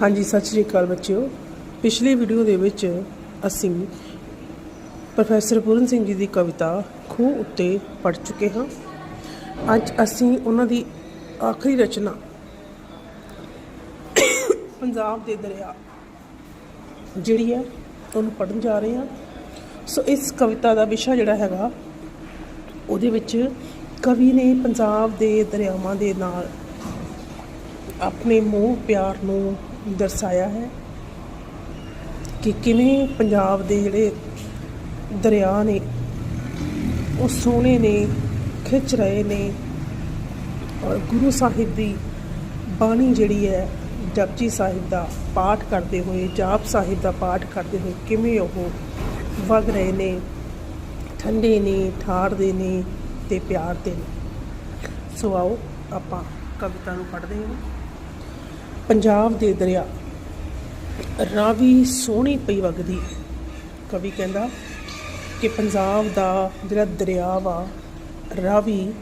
ਹਾਂਜੀ, ਸਤਿ ਸ਼੍ਰੀ ਅਕਾਲ ਬੱਚਿਓ। ਪਿਛਲੀ ਵੀਡੀਓ ਦੇ ਵਿੱਚ ਅਸੀਂ ਪ੍ਰੋਫੈਸਰ ਪੂਰਨ ਸਿੰਘ ਜੀ ਦੀ ਕਵਿਤਾ ਖੂਹ ਉੱਤੇ ਪੜ੍ਹ ਚੁੱਕੇ ਹਾਂ। ਅੱਜ ਅਸੀਂ ਉਹਨਾਂ ਦੀ ਆਖਰੀ ਰਚਨਾ ਪੰਜਾਬ ਦੇ ਦਰਿਆ ਜਿਹੜੀ ਹੈ, ਉਹਨੂੰ ਪੜ੍ਹਨ ਜਾ ਰਹੇ ਹਾਂ। ਸੋ ਇਸ ਕਵਿਤਾ ਦਾ ਵਿਸ਼ਾ ਜਿਹੜਾ ਹੈਗਾ, ਉਹਦੇ ਵਿੱਚ ਕਵੀ ਨੇ ਪੰਜਾਬ ਦੇ ਦਰਿਆਵਾਂ ਦੇ ਨਾਲ ਆਪਣੇ ਮੋਹ, ਪਿਆਰ ਨੂੰ ਦਰਸਾਇਆ ਹੈ ਕਿ ਕਿਵੇਂ ਪੰਜਾਬ ਦੇ ਜਿਹੜੇ ਦਰਿਆ ਨੇ, ਉਹ ਸੋਹਣੇ ਨੇ, ਖਿੱਚ ਰਹੇ ਨੇ ਔਰ ਗੁਰੂ ਸਾਹਿਬ ਦੀ ਬਾਣੀ ਜਿਹੜੀ ਹੈ, ਜਪਜੀ ਸਾਹਿਬ ਦਾ ਪਾਠ ਕਰਦੇ ਹੋਏ, ਜਾਪ ਸਾਹਿਬ ਦਾ ਪਾਠ ਕਰਦੇ ਹੋਏ ਕਿਵੇਂ ਉਹ ਵਗ ਰਹੇ ਨੇ, ਠੰਡੇ ਨੇ, ਠਾਰਦੇ ਨੇ ਤੇ ਪਿਆਰ ਦੇ ਨੇ। ਸੋ ਆਓ ਆਪਾਂ ਕਵਿਤਾ ਨੂੰ ਪੜ੍ਹਦੇ ਹਾਂ। ਪੰਜਾਬ ਦੇ ਦਰਿਆ। ਰਾਵੀ ਸੋਹਣੀ ਪਈ ਵਗਦੀ ਕਵੀ ਕਹਿੰਦਾ ਕਿ ਪੰਜਾਬ ਦਾ ਜਿਹੜਾ ਦਰਿਆ ਵਾ, ਰਾਵੀ,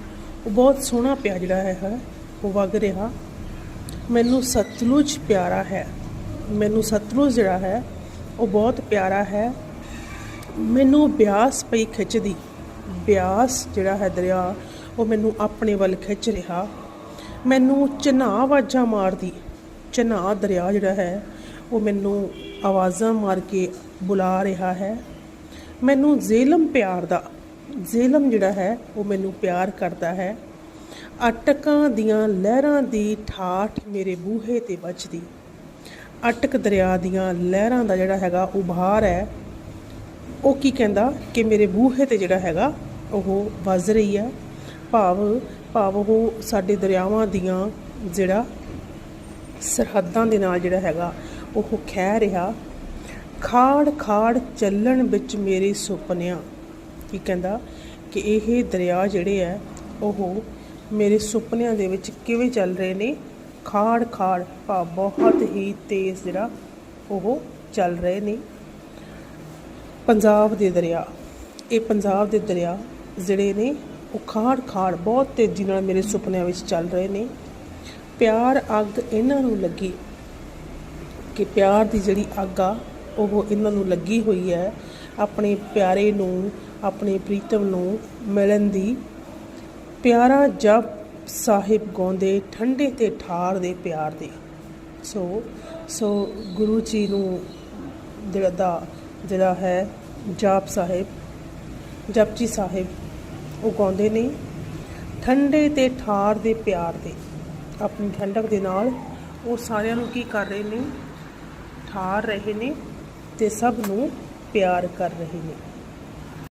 ਉਹ ਬਹੁਤ ਸੋਹਣਾ ਪਿਆ ਜਿਹੜਾ ਹੈ, ਉਹ ਵਗ ਰਿਹਾ। ਮੈਨੂੰ ਸਤਲੁਜ ਪਿਆਰਾ ਹੈ। ਮੈਨੂੰ ਸਤਲੁਜ ਜਿਹੜਾ ਹੈ, ਉਹ ਬਹੁਤ ਪਿਆਰਾ ਹੈ। ਮੈਨੂੰ ਬਿਆਸ ਪਈ ਖਿੱਚਦੀ। ਬਿਆਸ ਜਿਹੜਾ ਹੈ ਦਰਿਆ, ਉਹ ਮੈਨੂੰ ਆਪਣੇ ਵੱਲ ਖਿੱਚ ਰਿਹਾ। ਮੈਨੂੰ ਚਨਾਹ ਆਵਾਜ਼ਾਂ ਮਾਰਦੀ। ਚਨਾਹ ਦਰਿਆ ਜਿਹੜਾ ਹੈ, ਉਹ ਮੈਨੂੰ ਆਵਾਜ਼ਾਂ ਮਾਰ ਕੇ ਬੁਲਾ ਰਿਹਾ ਹੈ। ਮੈਨੂੰ ਜ਼ੇਲਮ ਪਿਆਰ ਦਾ, ਜ਼ੇਲਮ ਜਿਹੜਾ ਹੈ, ਉਹ ਮੈਨੂੰ ਪਿਆਰ ਕਰਦਾ ਹੈ। ਅਟਕਾਂ ਦੀਆਂ ਲਹਿਰਾਂ ਦੀ ਠਾਠ ਮੇਰੇ ਬੂਹੇ ਤੇ ਵੱਜਦੀ। ਅਟਕ ਦਰਿਆ ਦੀਆਂ ਲਹਿਰਾਂ ਦਾ ਜਿਹੜਾ ਹੈਗਾ, ਉਭਾਰ ਹੈ। ਉਹ ਕੀ ਕਹਿੰਦਾ ਕਿ ਮੇਰੇ ਬੂਹੇ ਤੇ ਜਿਹੜਾ ਹੈਗਾ, ਉਹ ਵੱਜ ਰਹੀ ਹੈ। ਭਾਵ ਭਾਵ ਉਹ ਸਾਡੇ ਦਰਿਆਵਾਂ ਦੀਆਂ ਜਿਹੜਾ ਸਰਹੱਦਾਂ ਦੇ ਨਾਲ ਜਿਹੜਾ ਹੈਗਾ, ਉਹ ਖਹਿ ਰਿਹਾ। ਖਾੜ ਖਾੜ ਚੱਲਣ ਵਿੱਚ ਮੇਰੇ ਸੁਪਨਿਆਂ, ਕੀ ਕਹਿੰਦਾ ਕਿ ਇਹ ਦਰਿਆ ਜਿਹੜੇ ਹੈ, ਉਹ ਮੇਰੇ ਸੁਪਨਿਆਂ ਦੇ ਵਿੱਚ ਕਿਵੇਂ ਚੱਲ ਰਹੇ ਨੇ? ਖਾੜ ਖਾੜ ਭਾਵ ਬਹੁਤ ਹੀ ਤੇਜ਼ ਜਿਹੜਾ, ਉਹ ਚੱਲ ਰਹੇ ਨੇ। ਪੰਜਾਬ ਦੇ ਦਰਿਆ, ਇਹ ਪੰਜਾਬ ਦੇ ਦਰਿਆ ਜਿਹੜੇ ਨੇ, ਉਹ ਖਾੜ ਖਾੜ ਬਹੁਤ ਤੇਜ਼ੀ ਨਾਲ ਮੇਰੇ ਸੁਪਨਿਆਂ ਵਿੱਚ ਚੱਲ ਰਹੇ ਨੇ। ਪਿਆਰ ਅੱਗ ਇਹਨਾਂ ਨੂੰ ਲੱਗੀ ਕਿ ਪਿਆਰ ਦੀ ਜਿਹੜੀ ਅੱਗ ਆ, ਉਹ ਇਹਨਾਂ ਨੂੰ ਲੱਗੀ ਹੋਈ ਹੈ। ਆਪਣੇ ਪਿਆਰੇ ਨੂੰ, ਆਪਣੇ ਪ੍ਰੀਤਮ ਨੂੰ ਮਿਲਣ ਦੀ। ਪਿਆਰਾ ਜਪ ਸਾਹਿਬ ਗਾਉਂਦੇ, ਠੰਡੇ ਤੇ ਠਾਰ ਦੇ ਪਿਆਰ ਦੇ। ਸੋ ਸੋ ਗੁਰੂ ਜੀ ਨੂੰ ਜਿਹੜਾ ਦਾ, ਜਿਹੜਾ ਹੈ ਜਾਪ ਸਾਹਿਬ, ਜਪਜੀ ਸਾਹਿਬ, ਉਹ ਗਾਉਂਦੇ ਨੇ। ਠੰਡੇ ਤੇ ਠਾਰ ਦੇ ਪਿਆਰ ਦੇ। ਆਪਣੀ ਠੰਡਕ ਦੇ ਨਾਲ ਉਹ ਸਾਰਿਆਂ ਨੂੰ ਕੀ ਕਰ ਰਹੇ ਨੇ, ਠਾਰ ਰਹੇ ਨੇ ਤੇ ਸਭ ਨੂੰ ਪਿਆਰ ਕਰ ਰਹੇ ਨੇ।